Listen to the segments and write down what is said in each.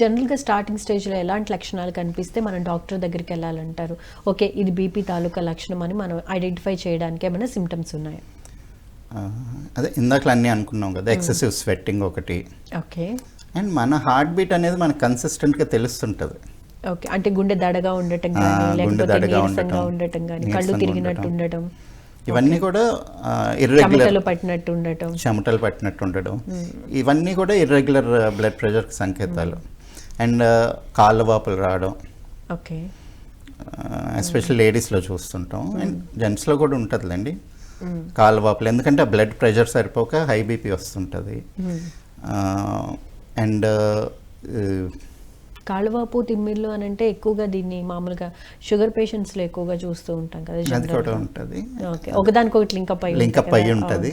జనరల్గా స్టార్టింగ్ స్టేజ్లో ఎలాంటి లక్షణాలు కనిపిస్తే మనం డాక్టర్ దగ్గరికి వెళ్ళాలంటారు? ఓకే ఇది బీపీ తాలూకా లక్షణం అని మనం ఐడెంటిఫై చేయడానికి ఏమైనా సిమ్టమ్స్ ఉన్నాయా? అదే ఇందాకలు అన్నీ అనుకున్నాం కదా ఎక్సెసివ్ స్వెట్టింగ్ ఒకటి. ఓకే. అండ్ మన హార్ట్ బీట్ అనేది మనకు కన్సిస్టెంట్గా తెలుస్తుంటుంది. ఓకే అంటే గుండె దడగా ఉండటం కానీ గుండె లేకపోతే ఉండటం, కానీ కళ్ళు తిరిగినట్టు ఉండటం. ఇవన్నీ కూడా ఇర్రెగ్యులర్ పట్టినట్టు ఉండటం. చెమటలు పట్టినట్టు ఉండడం. ఇవన్నీ కూడా ఇర్రెగ్యులర్ బ్లడ్ ప్రెషర్కి సంకేతాలు. అండ్ కాళ్ళ వాపులు రావడం. ఓకే. ఎస్పెషల్ లేడీస్లో చూస్తుంటాం. అండ్ జెంట్స్లో కూడా ఉంటుందిలేండి. కాళ్ళ వాపులు ఎందుకంటే బ్లడ్ ప్రెషర్ సరిపోక హై బీపీ వస్తుంటుంది. అండ్ కాళ్ళవాపు తిమ్మిర్లు అని అంటే ఎక్కువగా దీన్ని మామూలుగా షుగర్ పేషెంట్స్లో ఎక్కువగా చూస్తూ ఉంటాం కదా అది కూడా. ఉంటుంది. ఓకే. ఒకదానికొకటి లింకప్ అయ్యి లింకప్ అయ్యి ఉంటుంది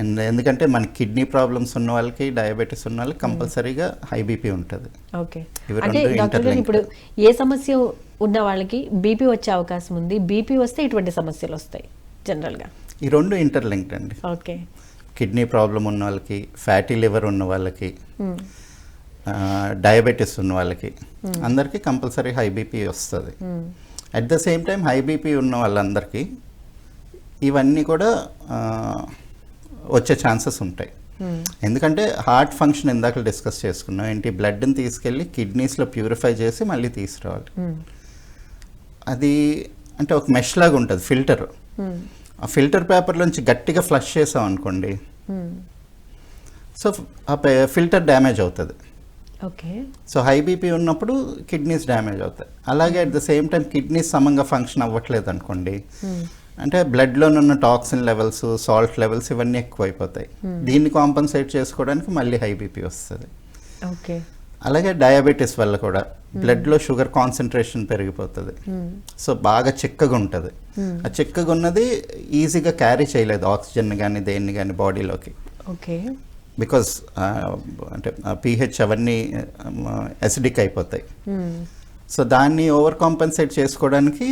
అండ్ ఎందుకంటే మన కిడ్నీ ప్రాబ్లమ్స్ ఉన్న వాళ్ళకి డయాబెటీస్ ఉన్న వాళ్ళకి కంపల్సరీగా హై బీపీ ఉంటుంది. ఓకే. అంటే డాక్టర్. ఇప్పుడు ఏ సమస్య ఉన్న వాళ్ళకి బీపీ వచ్చే అవకాశం ఉంది. బీపీ వస్తే ఇటువంటి సమస్యలు వస్తాయి జనరల్గా ఈ రెండు ఇంటర్లింక్డ్ అండి. ఓకే. కిడ్నీ ప్రాబ్లం ఉన్న వాళ్ళకి ఫ్యాటీ లివర్ ఉన్న వాళ్ళకి డయాబెటీస్ ఉన్న వాళ్ళకి. అందరికీ కంపల్సరీ హై బీపీ వస్తుంది. At the same time high BP ఉన్న వాళ్ళందరికీ ఇవన్నీ కూడా వచ్చే ఛాన్సెస్ ఉంటాయి. ఎందుకంటే హార్ట్ ఫంక్షన్ ఇందాక డిస్కస్ చేసుకున్నాం. ఏంటి? బ్లడ్ని తీసుకెళ్ళి కిడ్నీస్లో ప్యూరిఫై చేసి మళ్ళీ తీసుకురావాలి. అది అంటే ఒక మెష్ లాగా ఉంటుంది ఫిల్టర్ ఆ ఫిల్టర్ పేపర్లోంచి గట్టిగా ఫ్లష్ చేసాం అనుకోండి సో ఆ ఫిల్టర్ డ్యామేజ్ అవుతుంది. ఓకే. సో హై బీపీ ఉన్నప్పుడు కిడ్నీస్ డ్యామేజ్ అవుతాయి. అలాగే at the same time kidneys సమంగా ఫంక్షన్ అవ్వట్లేదు అనుకోండి అంటే బ్లడ్లో ఉన్న టాక్సిన్ లెవెల్స్ సాల్ట్ లెవెల్స్ ఇవన్నీ ఎక్కువైపోతాయి. దీన్ని కాంపన్సేట్ చేసుకోవడానికి మళ్ళీ హై బీపీ వస్తుంది. ఓకే. అలాగే డయాబెటీస్ వల్ల కూడా బ్లడ్లో షుగర్ కాన్సన్ట్రేషన్ పెరిగిపోతుంది. సో బాగా చిక్కగా ఉంటుంది. ఆ చిక్కగా ఉన్నది ఈజీగా క్యారీ చేయలేదు ఆక్సిజన్ కానీ దేన్ని కానీ బాడీలోకి ఓకే. బికాస్ అంటే పీహెచ్ అవన్నీ అసిడిక్ అయిపోతాయి. సో దాన్ని ఓవర్ కాంపెన్సేట్ చేసుకోవడానికి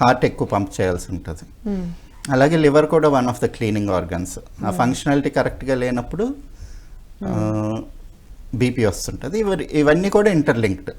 హార్ట్ ఎక్కువ పంప్ చేయాల్సి ఉంటుంది. అలాగే లివర్ కూడా one of the cleaning organs ఆ ఫంక్షనాలిటీ కరెక్ట్గా లేనప్పుడు బీపీ వస్తుంటుంది. ఇవ ఇవన్నీ కూడా ఇంటర్లింక్డ్